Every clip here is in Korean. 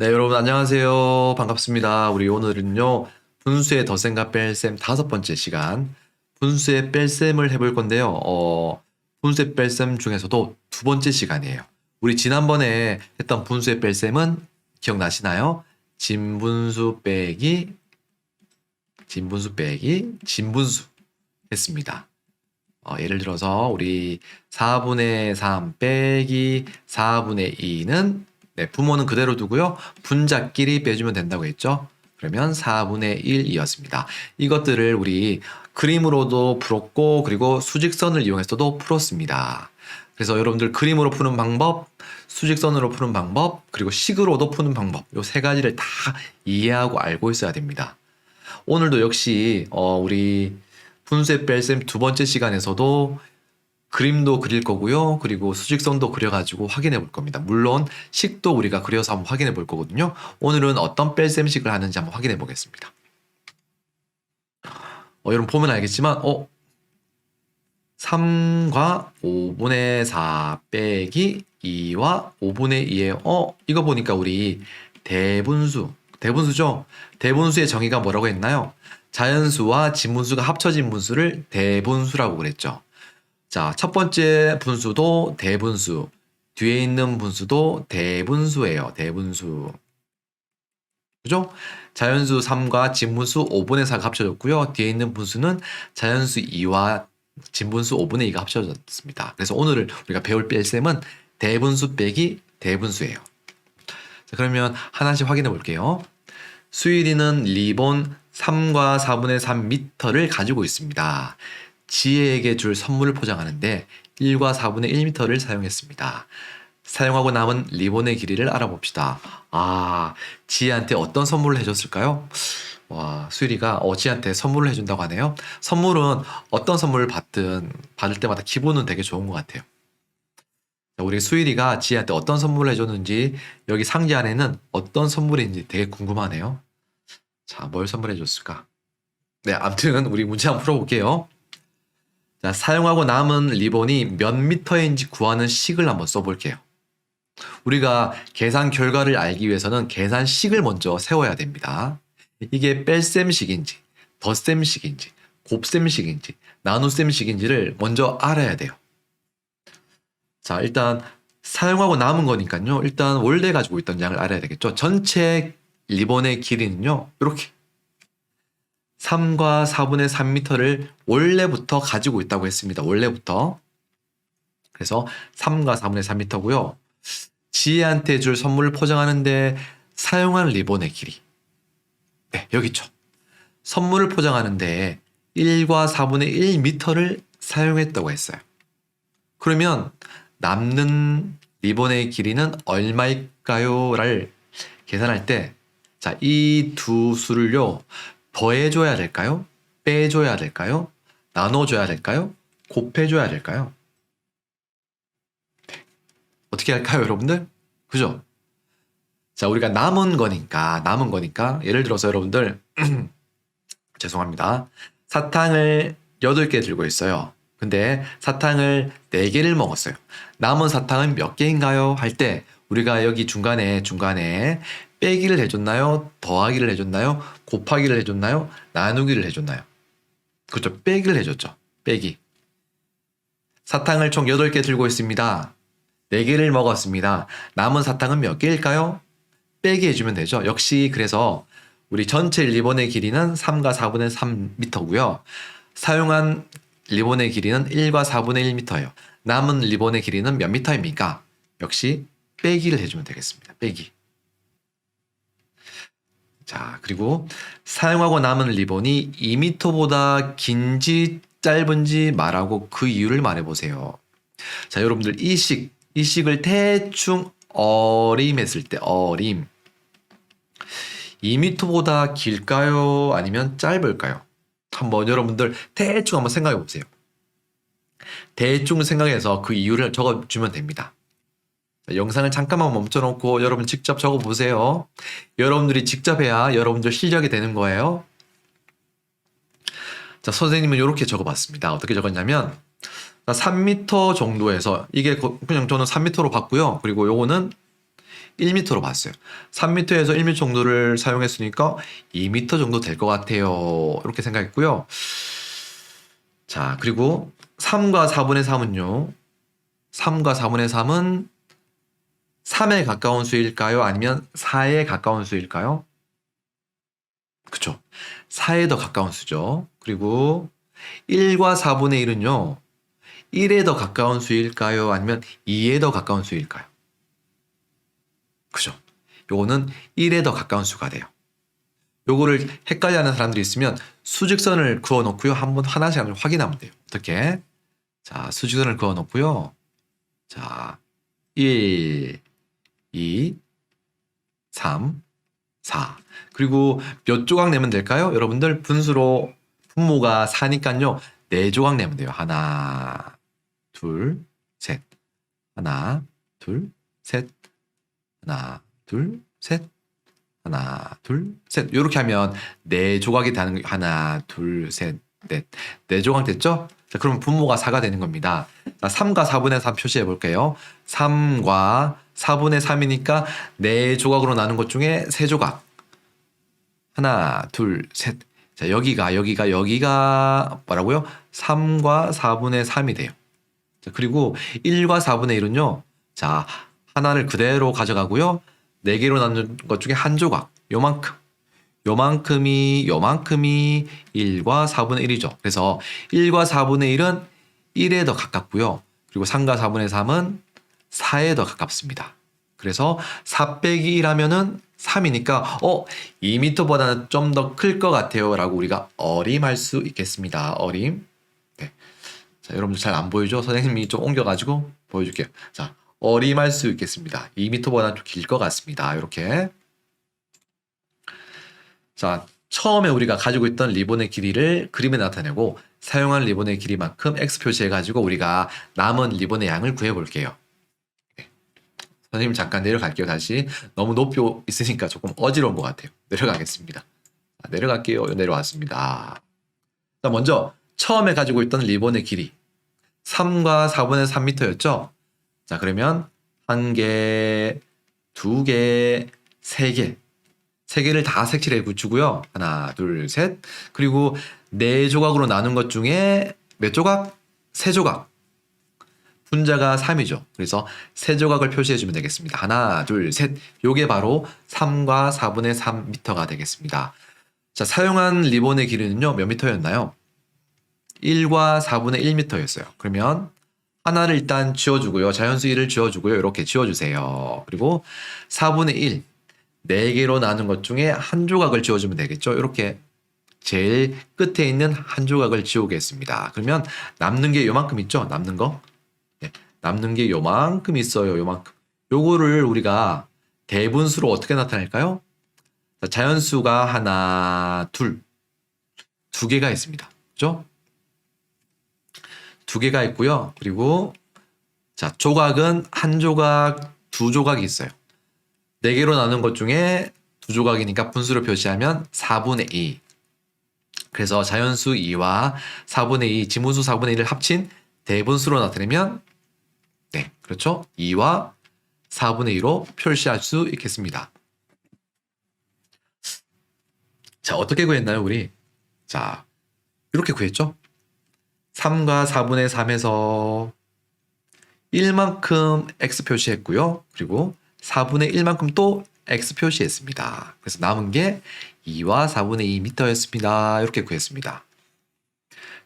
네, 여러분 안녕하세요. 반갑습니다. 우리 오늘은요. 분수의 덧셈과 뺄셈 다섯 번째 시간. 분수의 뺄셈을 해볼 건데요. 어, 분수의 뺄셈 중에서도 두 번째 시간이에요. 우리 지난번에 했던 분수의 뺄셈은 기억나시나요? 진분수 빼기 진분수 빼기 진분수 했습니다. 어, 예를 들어서 우리 4분의 3 빼기 4분의 2는 네, 부모는 그대로 두고요. 분자끼리 빼주면 된다고 했죠. 그러면 4분의 1이었습니다. 이것들을 우리 그림으로도 풀었고 그리고 수직선을 이용해서도 풀었습니다. 그래서 여러분들 그림으로 푸는 방법, 수직선으로 푸는 방법, 그리고 식으로도 푸는 방법 요 세 가지를 다 이해하고 알고 있어야 됩니다. 오늘도 역시 어, 우리 분수의 뺄셈 두 번째 시간에서도 그림도 그릴 거고요. 그리고 수직선도 그려가지고 확인해 볼 겁니다. 물론 식도 우리가 그려서 한번 확인해 볼 거거든요. 오늘은 어떤 뺄셈식을 하는지 한번 확인해 보겠습니다. 어, 여러분 보면 알겠지만, 어, 3과 5분의 4 빼기 2와 5분의 2에, 어, 이거 보니까 우리 대분수, 대분수죠? 대분수의 정의가 뭐라고 했나요? 자연수와 진분수가 합쳐진 분수를 대분수라고 그랬죠. 자, 첫 번째 분수도 대분수. 뒤에 있는 분수도 대분수예요. 대분수. 그죠? 자연수 3과 진분수 5분의 4가 합쳐졌고요. 뒤에 있는 분수는 자연수 2와 진분수 5분의 2가 합쳐졌습니다. 그래서 오늘 우리가 배울 뺄셈은 대분수 빼기 대분수예요. 자, 그러면 하나씩 확인해 볼게요. 수일이는 리본 3과 4분의 3m를 가지고 있습니다. 지혜에게 줄 선물을 포장하는데 1과 4분의 1m를 사용했습니다. 사용하고 남은 리본의 길이를 알아봅시다. 아, 지혜한테 어떤 선물을 해줬을까요? 와, 수일이가 어, 지혜한테 선물을 해준다고 하네요. 선물은 어떤 선물을 받든 받을 때마다 기분은 되게 좋은 것 같아요. 자, 우리 수일이가 지혜한테 어떤 선물을 해줬는지 여기 상자 안에는 어떤 선물인지 되게 궁금하네요. 자, 뭘 선물해 줬을까? 네, 아무튼 우리 문제 한번 풀어볼게요. 자, 사용하고 남은 리본이 몇 미터인지 구하는 식을 한번 써볼게요. 우리가 계산 결과를 알기 위해서는 계산식을 먼저 세워야 됩니다. 이게 뺄셈식인지, 덧셈식인지, 곱셈식인지, 나눗셈식인지를 먼저 알아야 돼요. 자, 일단 사용하고 남은 거니까요. 일단 원래 가지고 있던 양을 알아야 되겠죠. 전체 리본의 길이는요. 이렇게 3과 4분의 3m를 원래부터 가지고 있다고 했습니다. 원래부터. 그래서 3과 4분의 3m고요. 지혜한테 줄 선물을 포장하는데 사용한 리본의 길이. 네, 여기 있죠. 선물을 포장하는데 1과 4분의 1m를 사용했다고 했어요. 그러면 남는 리본의 길이는 얼마일까요? 를 계산할 때, 자, 이 두 수를요, 더해줘야 될까요? 빼줘야 될까요? 나눠줘야 될까요? 곱해줘야 될까요? 네. 어떻게 할까요, 여러분들? 그죠? 자, 우리가 남은 거니까, 남은 거니까, 예를 들어서 여러분들, 죄송합니다. 사탕을 8개 들고 있어요. 근데 사탕을 4개를 먹었어요. 남은 사탕은 몇 개인가요? 할 때, 우리가 여기 중간에, 중간에 빼기를 해줬나요? 더하기를 해줬나요? 곱하기를 해줬나요? 나누기를 해줬나요? 그렇죠. 빼기를 해줬죠. 빼기. 사탕을 총 8개 들고 있습니다. 4개를 먹었습니다. 남은 사탕은 몇 개일까요? 빼기 해주면 되죠. 역시 그래서 우리 전체 리본의 길이는 3과 4분의 3m고요. 사용한 리본의 길이는 1과 4분의 1m예요. 남은 리본의 길이는 몇 미터입니까? 역시 빼기를 해주면 되겠습니다. 빼기. 자, 그리고 사용하고 남은 리본이 2m보다 긴지 짧은지 말하고 그 이유를 말해보세요. 자, 여러분들 이 식, 이 식을 대충 어림했을 때, 어림. 2m보다 길까요? 아니면 짧을까요? 한번 여러분들 대충 한번 생각해 보세요. 대충 생각해서 그 이유를 적어주면 됩니다. 영상을 잠깐만 멈춰놓고 여러분 직접 적어보세요. 여러분들이 직접 해야 여러분들 실력이 되는 거예요. 자, 선생님은 이렇게 적어봤습니다. 어떻게 적었냐면 3m 정도에서 이게 그냥 저는 3m로 봤고요. 그리고 요거는 1m로 봤어요. 3m에서 1m 정도를 사용했으니까 2m 정도 될 것 같아요. 이렇게 생각했고요. 자, 그리고 3과 4분의 3은요. 3과 4분의 3은 3에 가까운 수일까요? 아니면 4에 가까운 수일까요? 그쵸. 4에 더 가까운 수죠. 그리고 1과 4분의 1은요. 1에 더 가까운 수일까요? 아니면 2에 더 가까운 수일까요? 그죠. 요거는 1에 더 가까운 수가 돼요. 요거를 헷갈려하는 사람들이 있으면 수직선을 그어 놓고요. 한번 하나씩 한번 확인하면 돼요. 어떻게? 자, 수직선을 그어 놓고요. 자, 1, 2, 3, 4. 그리고 몇 조각 내면 될까요? 여러분들 분수로 분모가 4니까요. 네 조각 내면 돼요. 하나, 둘, 셋. 하나, 둘, 셋. 하나, 둘, 셋. 하나, 둘, 셋. 이렇게 하면 네 조각이 되는 거 하나, 둘, 셋, 넷. 네 조각 됐죠? 자, 그럼 분모가 4가 되는 겁니다. 자, 3과 4분의 3 표시해 볼게요. 3과 4분의 3이니까 네 조각으로 나눈 것 중에 세 조각. 하나, 둘, 셋. 자, 여기가, 여기가, 여기가 뭐라고요? 3과 4분의 3이 돼요. 자, 그리고 1과 4분의 1은요. 자, 하나를 그대로 가져가고요. 네 개로 나눈 것 중에 한 조각. 요만큼. 요만큼이, 요만큼이 1과 4분의 1이죠. 그래서 1과 4분의 1은 1에 더 가깝고요. 그리고 3과 4분의 3은 4에 더 가깝습니다. 그래서 4 빼기 1 하면은 3이니까 어 2m보다는 좀 더 클 것 같아요 라고 우리가 어림할 수 있겠습니다. 어림. 네. 자 여러분들 잘 안 보이죠? 선생님이 좀 옮겨가지고 보여줄게요. 자 어림할 수 있겠습니다. 2m보다는 좀길 것 같습니다. 이렇게. 자 처음에 우리가 가지고 있던 리본의 길이를 그림에 나타내고 사용한 리본의 길이만큼 x 표시해 가지고 우리가 남은 리본의 양을 구해 볼게요 선생님 잠깐 내려갈게요. 다시. 너무 높이 있으니까 조금 어지러운 것 같아요. 내려가겠습니다. 자, 내려갈게요. 내려왔습니다. 자 먼저 처음에 가지고 있던 리본의 길이 3과 4분의 3m였죠? 자 그러면 한 개, 두 개, 세 개, 세 개를 다 색칠해 붙이고요. 하나 둘 셋. 그리고 네 조각으로 나눈 것 중에 몇 조각? 세 조각 분자가 3이죠. 그래서 세 조각을 표시해 주면 되겠습니다. 하나, 둘, 셋. 요게 바로 3과 4분의 3m가 되겠습니다. 자, 사용한 리본의 길이는요, 몇 미터였나요? 1과 4분의 1m였어요. 그러면 하나를 일단 지워주고요. 자연수 1을 지워주고요. 이렇게 지워주세요. 그리고 4분의 1. 4개로 나눈 것 중에 한 조각을 지워주면 되겠죠. 이렇게 제일 끝에 있는 한 조각을 지우겠습니다. 그러면 남는 게 요만큼 있죠? 남는 거. 남는 게 요만큼 있어요. 요만큼. 요거를 우리가 대분수로 어떻게 나타낼까요? 자, 자연수가 하나, 둘. 두 개가 있습니다. 그죠? 두 개가 있고요. 그리고 자, 조각은 한 조각, 두 조각이 있어요. 네 개로 나눈 것 중에 두 조각이니까 분수로 표시하면 4분의 2. 그래서 자연수 2와 4분의 2, 지문수 4분의 1을 합친 대분수로 나타내면 네, 그렇죠. 2와 4분의 2로 표시할 수 있겠습니다. 자, 어떻게 구했나요, 우리? 자, 이렇게 구했죠? 3과 4분의 3에서 1만큼 x 표시했고요. 그리고 4분의 1만큼 또 x 표시했습니다. 그래서 남은 게 2와 4분의 2m였습니다. 이렇게 구했습니다.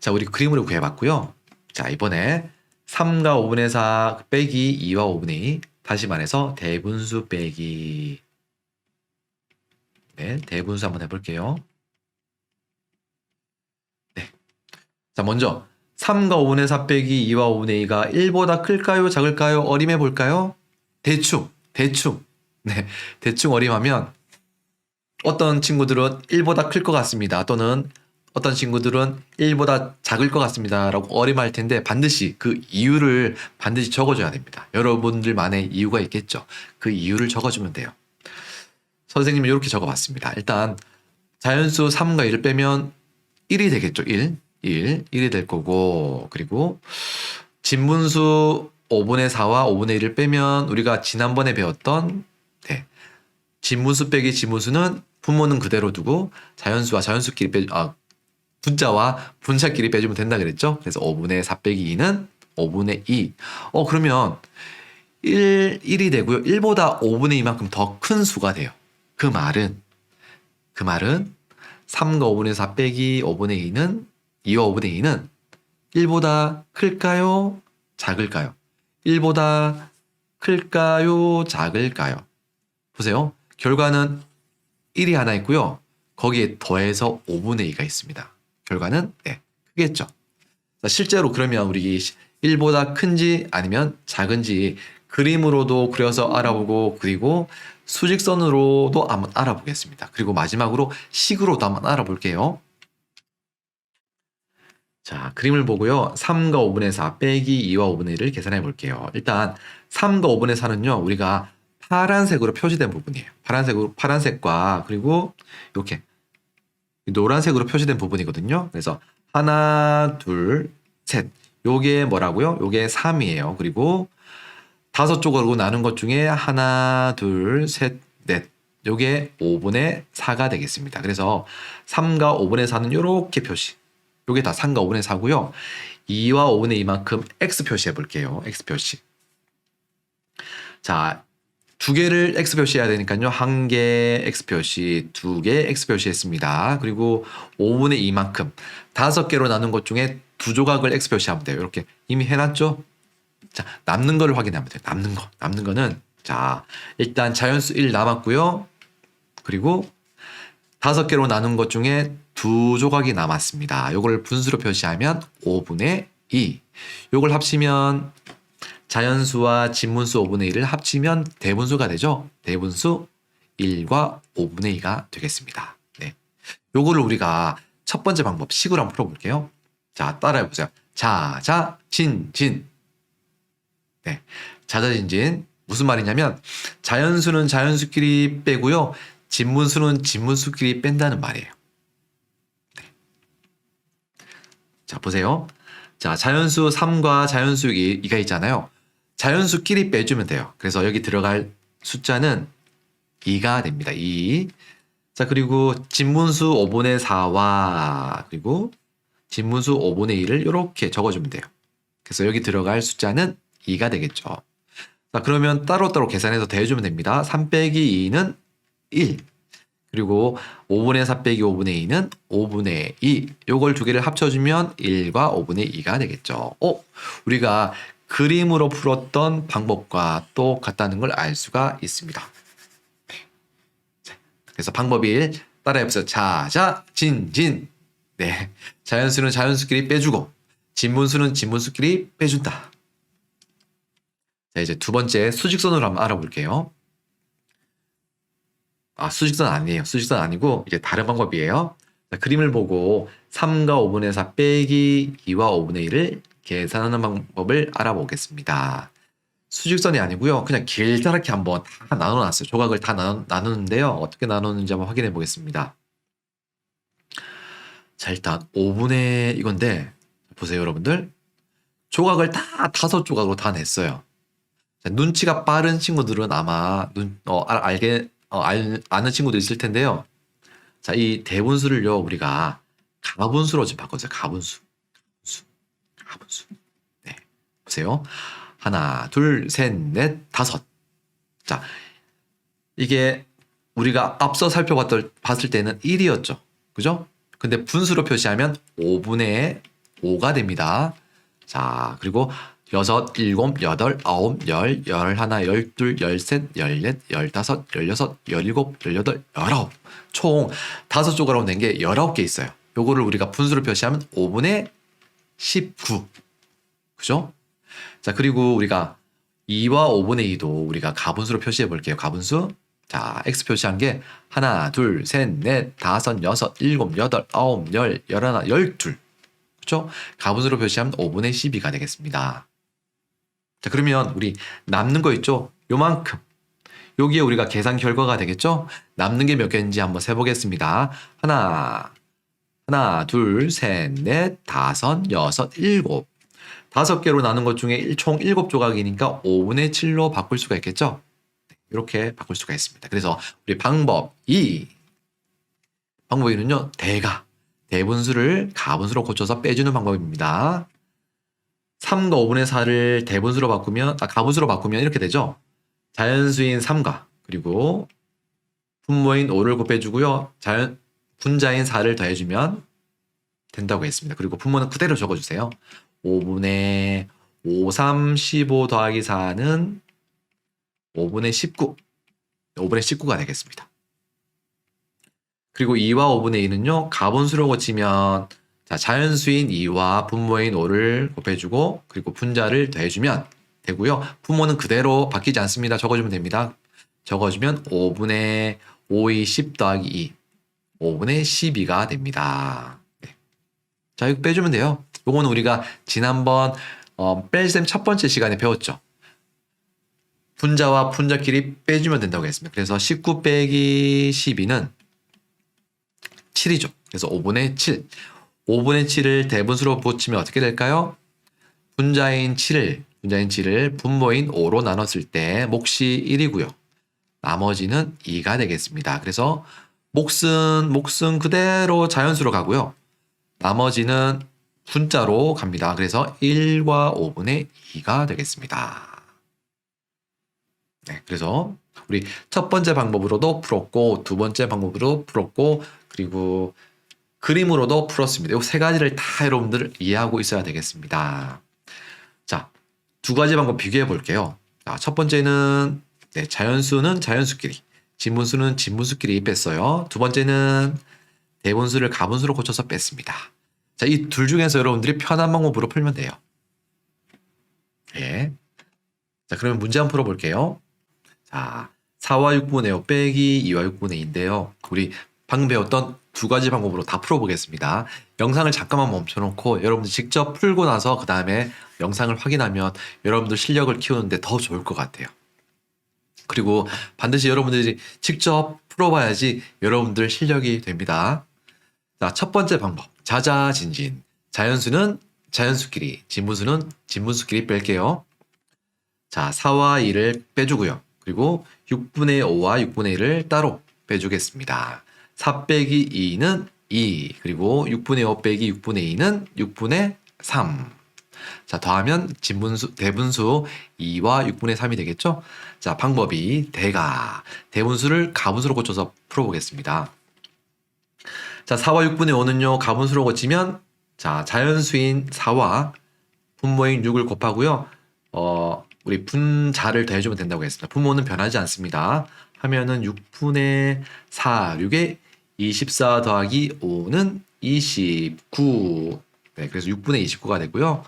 자, 우리 그림으로 구해봤고요. 자, 이번에 3과 5분의 4 빼기 2와 5분의 2 다시 말해서 대분수 빼기 네, 대분수 한번 해볼게요. 네. 자, 먼저 3과 5분의 4 빼기 2와 5분의 2가 1보다 클까요? 작을까요? 어림해 볼까요? 대충, 대충. 네, 대충 어림하면 어떤 친구들은 1보다 클 것 같습니다. 또는 어떤 친구들은 1보다 작을 것 같습니다. 라고 어림할 텐데 반드시 그 이유를 반드시 적어줘야 됩니다. 여러분들만의 이유가 있겠죠. 그 이유를 적어주면 돼요. 선생님이 이렇게 적어봤습니다. 일단 자연수 3과 1을 빼면 1이 되겠죠. 1. 1. 1이 될 거고 그리고 진분수 5분의 4와 5분의 1을 빼면 우리가 지난번에 배웠던 진문수 빼기 진문수는 분모는 그대로 두고 자연수와 자연수끼리 빼, 아, 분자와 분자끼리 빼주면 된다 그랬죠? 그래서 5분의 4 빼기 2는 5분의 2. 어, 그러면 1, 1이 되고요. 1보다 5분의 2만큼 더 큰 수가 돼요. 그 말은, 그 말은 3과 5분의 4 빼기 5분의 2는 2와 5분의 2는 1보다 클까요? 작을까요? 1보다 클까요? 작을까요? 보세요. 결과는 1이 하나 있고요. 거기에 더해서 5분의 2가 있습니다. 결과는 네, 크겠죠. 자, 실제로 그러면 우리 1보다 큰지 아니면 작은지 그림으로도 그려서 알아보고 그리고 수직선으로도 한번 알아보겠습니다. 그리고 마지막으로 식으로도 한번 알아볼게요. 자, 그림을 보고요. 3과 5분의 4 빼기 2와 5분의 1을 계산해 볼게요. 일단 3과 5분의 4는요. 우리가 파란색으로 표시된 부분이에요. 파란색으로 파란색과 그리고 이렇게 노란색으로 표시된 부분이거든요. 그래서 하나, 둘, 셋. 요게 뭐라고요? 요게 3이에요. 그리고 다섯 쪽으로 나눈 것 중에 하나, 둘, 셋, 넷. 요게 5분의 4가 되겠습니다. 그래서 3과 5분의 4는 요렇게 표시. 요게 다 3과 5분의 4고요. 2와 5분의 2만큼 x 표시해 볼게요. x 표시. 자, 두 개를 x 표시해야 되니까요. 한 개 x 표시, 두 개 x 표시했습니다. 그리고 5분의 2만큼 다섯 개로 나눈 것 중에 두 조각을 x 표시하면 돼요. 이렇게 이미 해놨죠? 자, 남는 걸 확인하면 돼요. 남는 거. 남는 거는 자, 일단 자연수 1 남았고요. 그리고 다섯 개로 나눈 것 중에 두 조각이 남았습니다. 요걸 분수로 표시하면 5분의 2. 요걸 합치면 자연수와 진문수 5분의 1을 합치면 대분수가 되죠. 대분수 1과 5분의 2가 되겠습니다. 네. 요거를 우리가 첫 번째 방법 식으로 한번 풀어볼게요. 자, 따라해 보세요. 자 자 진 진. 네. 자자진진 무슨 말이냐면 자연수는 자연수끼리 빼고요. 진문수는 진문수끼리 뺀다는 말이에요. 네. 자, 보세요. 자, 자연수 3과 자연수 2가 있잖아요. 자연수끼리 빼주면 돼요. 그래서 여기 들어갈 숫자는 2가 됩니다. 2. 자, 그리고 진문수 5분의 4와 그리고 진문수 5분의 1을 이렇게 적어주면 돼요. 그래서 여기 들어갈 숫자는 2가 되겠죠. 자, 그러면 따로따로 계산해서 더해주면 됩니다. 3 빼기 2는 1. 그리고 5분의 4 빼기 5분의 2는 5분의 2. 요걸 두 개를 합쳐주면 1과 5분의 2가 되겠죠. 어? 우리가 그림으로 풀었던 방법과 똑같다는 걸 알 수가 있습니다. 네. 자, 그래서 방법 1 따라해보세요. 자 자 진 진 네 자연수는 자연수끼리 빼주고 진문수는 진문수끼리 빼준다. 자 이제 두 번째 수직선으로 한번 알아볼게요. 아 수직선 아니에요. 수직선 아니고 이제 다른 방법이에요. 자, 그림을 보고 3과 5분의 4 빼기 2와 5분의 1을 계산하는 방법을 알아보겠습니다. 수직선이 아니고요. 그냥 길다랗게 한번 다 나눠놨어요. 조각을 다 나누, 나누는데요. 어떻게 나누는지 한번 확인해 보겠습니다. 자, 일단 5분의 이건데 보세요, 여러분들. 조각을 다 다섯 조각으로 다 냈어요. 자, 눈치가 빠른 친구들은 아마 눈, 어, 알, 알게, 어, 알, 아는 친구도 있을 텐데요. 자, 이 대분수를요, 우리가 가분수로 좀 바꿔주세요. 가분수. 가분수. 가분수. 네. 보세요. 하나, 둘, 셋, 넷, 다섯. 자, 이게 우리가 앞서 살펴봤을 때는 1이었죠. 그죠? 근데 분수로 표시하면 5분의 5가 됩니다. 자, 그리고 여섯, 일곱, 여덟, 아홉, 열, 열하나, 열둘, 열셋, 열넷, 열다섯, 열여섯, 열일곱, 열여덟, 열아홉. 총 다섯 조각으로 낸게 열아홉 개 있어요. 요거를 우리가 분수로 표시하면 5분의 19. 그죠? 자, 그리고 우리가 2와 5분의 2도 우리가 가분수로 표시해 볼게요. 가분수. 자, x 표시한 게 하나, 둘, 셋, 넷, 다섯, 여섯, 일곱, 여덟, 아홉, 열, 열하나, 열둘. 그렇죠? 가분수로 표시하면 5분의 12가 되겠습니다. 자, 그러면 우리 남는 거 있죠? 요만큼. 여기에 우리가 계산 결과가 되겠죠? 남는 게 몇 개인지 한번 세보겠습니다. 하나, 하나, 둘, 셋, 넷, 다섯, 여섯, 일곱. 다섯 개로 나눈 것 중에 총 일곱 조각이니까 5분의 7로 바꿀 수가 있겠죠? 이렇게 바꿀 수가 있습니다. 그래서 우리 방법 2 방법 2는요. 대가 대분수를 가분수로 고쳐서 빼주는 방법입니다. 3과 5분의 4를 대분수로 바꾸면 아 가분수로 바꾸면 이렇게 되죠. 자연수인 3과 그리고 분모인 5를 곱해주고요. 자연 분자인 4를 더해주면 된다고 했습니다. 그리고 분모는 그대로 적어주세요. 5분의 5, 3, 15 더하기 4는 5분의 19. 5분의 19가 되겠습니다. 그리고 2와 5분의 2는요, 가분수로 고치면, 자, 자연수인 2와 분모인 5를 곱해주고, 그리고 분자를 더해주면 되고요. 분모는 그대로 바뀌지 않습니다. 적어주면 됩니다. 적어주면 5분의 5의 10 더하기 2. 5분의 12가 됩니다. 네. 자, 이거 빼주면 돼요. 요거는 우리가 지난번 어, 뺄셈 첫 번째 시간에 배웠죠. 분자와 분자끼리 빼주면 된다고 했습니다. 그래서 19 빼기 12는 7이죠. 그래서 5분의 7. 5분의 7을 대분수로 붙이면 어떻게 될까요? 분자인 7을, 분자인 7을 분모인 5로 나눴을 때 몫이 1이고요. 나머지는 2가 되겠습니다. 그래서 몫은, 몫은 그대로 자연수로 가고요. 나머지는 분자로 갑니다. 그래서 1과 5분의 2가 되겠습니다. 네, 그래서 우리 첫 번째 방법으로도 풀었고 두 번째 방법으로 풀었고 그리고 그림으로도 풀었습니다. 이 세 가지를 다 여러분들 이해하고 있어야 되겠습니다. 자, 두 가지 방법 비교해 볼게요. 자, 첫 번째는 네, 자연수는 자연수끼리, 진분수는 진분수끼리 뺐어요. 두 번째는 대분수를 가분수로 고쳐서 뺐습니다. 자, 이 둘 중에서 여러분들이 편한 방법으로 풀면 돼요. 예. 자, 그러면 문제 한번 풀어볼게요. 자, 4와 6분의 5 빼기 2와 6분의 2인데요. 우리 방금 배웠던 두 가지 방법으로 다 풀어보겠습니다. 영상을 잠깐만 멈춰놓고 여러분들 직접 풀고 나서 그 다음에 영상을 확인하면 여러분들 실력을 키우는데 더 좋을 것 같아요. 그리고 반드시 여러분들이 직접 풀어봐야지 여러분들 실력이 됩니다. 자, 첫 번째 방법. 자자진진. 자연수는 자연수끼리, 진분수는 진분수끼리 뺄게요. 자, 4와 2를 빼주고요. 그리고 6분의 5와 6분의 1을 따로 빼주겠습니다. 4 빼기 2는 2, 그리고 6분의 5 빼기 6분의 2는 6분의 3. 자, 더하면 진분수, 대분수 2와 6분의 3이 되겠죠? 자, 방법이 대가, 대분수를 가분수로 고쳐서 풀어보겠습니다. 자, 4와 6분의 5는요, 가분수로 고치면, 자, 자연수인 4와 분모인 6을 곱하고요, 어, 우리 분자를 더해주면 된다고 했습니다. 분모는 변하지 않습니다. 하면은 6분의 4, 6에 24 더하기 5는 29. 네, 그래서 6분의 29가 되고요.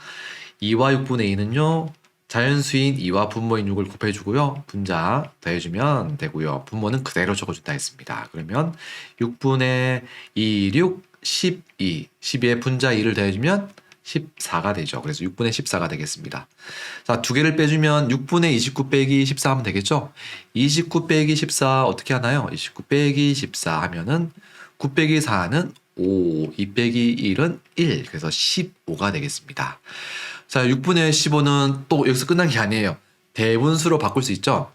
2와 6분의 2는요. 자연수인 2와 분모인 6을 곱해주고요. 분자 더해주면 되고요. 분모는 그대로 적어준다 했습니다. 그러면 6분의 2, 6, 12. 12에 분자 2를 더해주면 14가 되죠. 그래서 6분의 14가 되겠습니다. 자, 두 개를 빼주면 6분의 29 빼기 14 하면 되겠죠? 29 빼기 14 어떻게 하나요? 29 빼기 14 하면은 9 빼기 4는 5, 2 빼기 1은 1. 그래서 15가 되겠습니다. 자, 6분의 15는 또 여기서 끝난 게 아니에요. 대분수로 바꿀 수 있죠?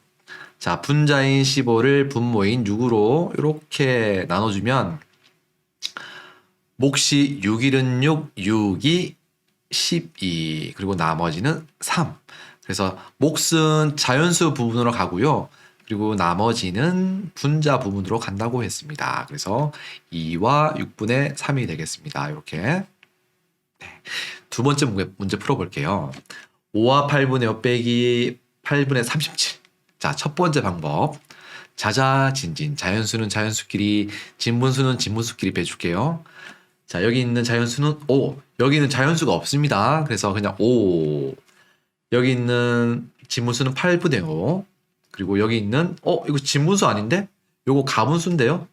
자, 분자인 15를 분모인 6으로 이렇게 나눠주면 몫이 6일은 6, 6이 12 그리고 나머지는 3 그래서 몫은 자연수 부분으로 가고요 그리고 나머지는 분자 부분으로 간다고 했습니다 그래서 2와 6분의 3이 되겠습니다 이렇게 네. 두 번째 문제, 풀어볼게요 5와 8분의 5 빼기 8분의 37 자, 첫 번째 방법. 자자 진진. 자연수는 자연수끼리, 진분수는 진분수끼리 빼줄게요. 자, 여기 있는 자연수는 5. 여기는 자연수가 없습니다. 그래서 그냥 5. 여기 있는 진분수는 8분의 5. 그리고 여기 있는, 어, 이거 진분수 아닌데? 요거 가분수인데요?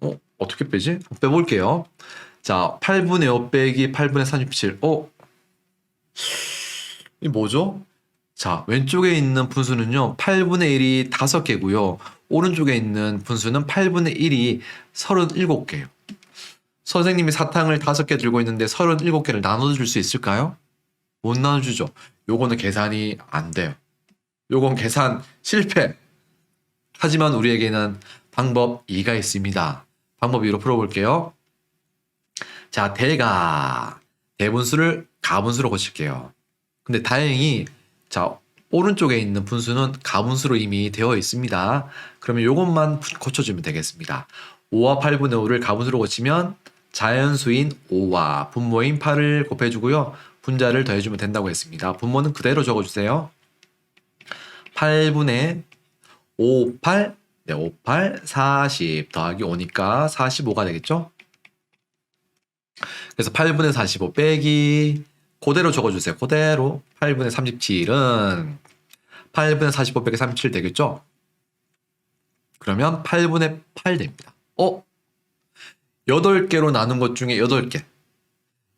어, 어떻게 빼지? 빼볼게요. 자, 8분의 5 빼기 8분의 37. 어? 이 뭐죠? 자, 왼쪽에 있는 분수는요, 8분의 1이 5개고요. 오른쪽에 있는 분수는 8분의 1이 37개예요. 선생님이 사탕을 5개 들고 있는데 37개를 나눠줄 수 있을까요? 못 나눠주죠. 요거는 계산이 안 돼요. 요건 계산 실패. 하지만 우리에게는 방법 2가 있습니다. 방법 2로 풀어볼게요. 자, 대가. 대분수를 가분수로 고칠게요. 근데 다행히, 자, 오른쪽에 있는 분수는 가분수로 이미 되어 있습니다. 그러면 요것만 고쳐주면 되겠습니다. 5와 8분의 5를 가분수로 고치면 자연수인 5와 분모인 8을 곱해주고요. 분자를 더해주면 된다고 했습니다. 분모는 그대로 적어주세요. 8분의 5, 8, 네, 5, 8, 40 더하기 5니까 45가 되겠죠? 그래서 8분의 45 빼기 그대로 적어주세요. 그대로 8분의 37은 8분의 45 빼기 37 되겠죠? 그러면 8분의 8 됩니다. 어? 8개로 나눈 것 중에 8개.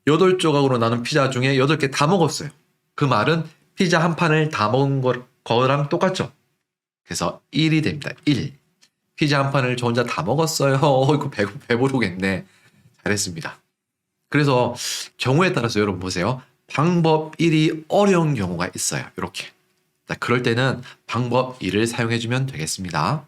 8조각으로 나눈 피자 중에 8개 다 먹었어요. 그 말은 피자 한 판을 다 먹은 거, 거랑 똑같죠? 그래서 1이 됩니다. 1. 피자 한 판을 저 혼자 다 먹었어요. 어, 이거 배, 배부르겠네. 잘했습니다. 그래서 경우에 따라서 여러분 보세요. 방법 1이 어려운 경우가 있어요. 이렇게. 자, 그럴 때는 방법 2를 사용해주면 되겠습니다.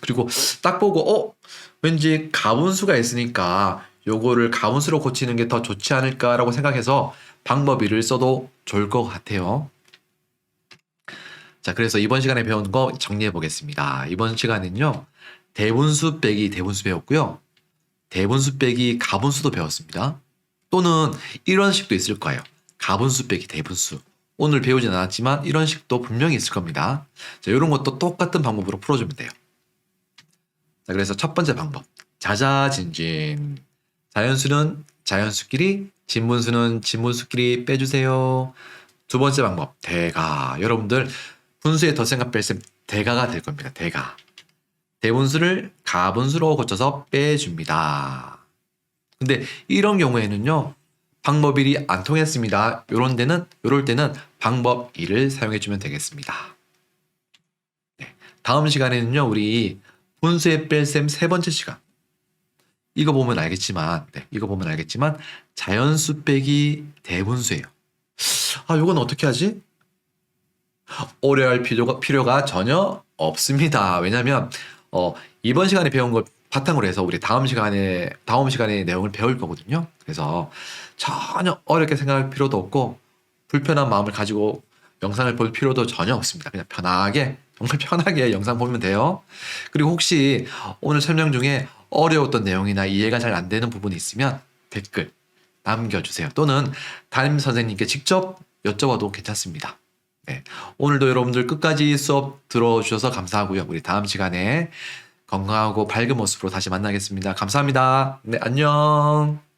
그리고 딱 보고 어 왠지 가분수가 있으니까 요거를 가분수로 고치는 게 더 좋지 않을까라고 생각해서 방법 2를 써도 좋을 것 같아요. 자, 그래서 이번 시간에 배운 거 정리해 보겠습니다. 이번 시간은요, 대분수 빼기 대분수 배웠고요. 대분수 빼기 가분수도 배웠습니다. 또는 이런 식도 있을 거예요. 가분수 빼기 대분수. 오늘 배우진 않았지만 이런 식도 분명히 있을 겁니다. 자, 이런 것도 똑같은 방법으로 풀어주면 돼요. 자, 그래서 첫 번째 방법. 자자진진. 자연수는 자연수끼리, 진분수는 진분수끼리 빼주세요. 두 번째 방법. 대가. 여러분들 분수의 덧셈과 뺄셈 대가가 될 겁니다. 대가. 대분수를 가분수로 고쳐서 빼줍니다. 근데 이런 경우에는요. 방법 1이 안 통했습니다. 요런 데는 요럴 때는 방법 2를 사용해 주면 되겠습니다. 네. 다음 시간에는요. 우리 분수의 뺄셈 세 번째 시간. 이거 보면 알겠지만, 네, 이거 보면 알겠지만 자연수 빼기 대분수예요. 아, 요건 어떻게 하지? 어려할 필요가, 필요가 전혀 없습니다. 왜냐면, 어, 이번 시간에 배운 걸 바탕으로 해서 우리 다음 시간에, 다음 시간에 내용을 배울 거거든요. 그래서 전혀 어렵게 생각할 필요도 없고, 불편한 마음을 가지고 영상을 볼 필요도 전혀 없습니다. 그냥 편하게, 정말 편하게 영상 보면 돼요. 그리고 혹시 오늘 설명 중에 어려웠던 내용이나 이해가 잘 안 되는 부분이 있으면 댓글 남겨주세요. 또는 담임 선생님께 직접 여쭤봐도 괜찮습니다. 네. 오늘도 여러분들 끝까지 수업 들어주셔서 감사하고요. 우리 다음 시간에 건강하고 밝은 모습으로 다시 만나겠습니다. 감사합니다. 네, 안녕.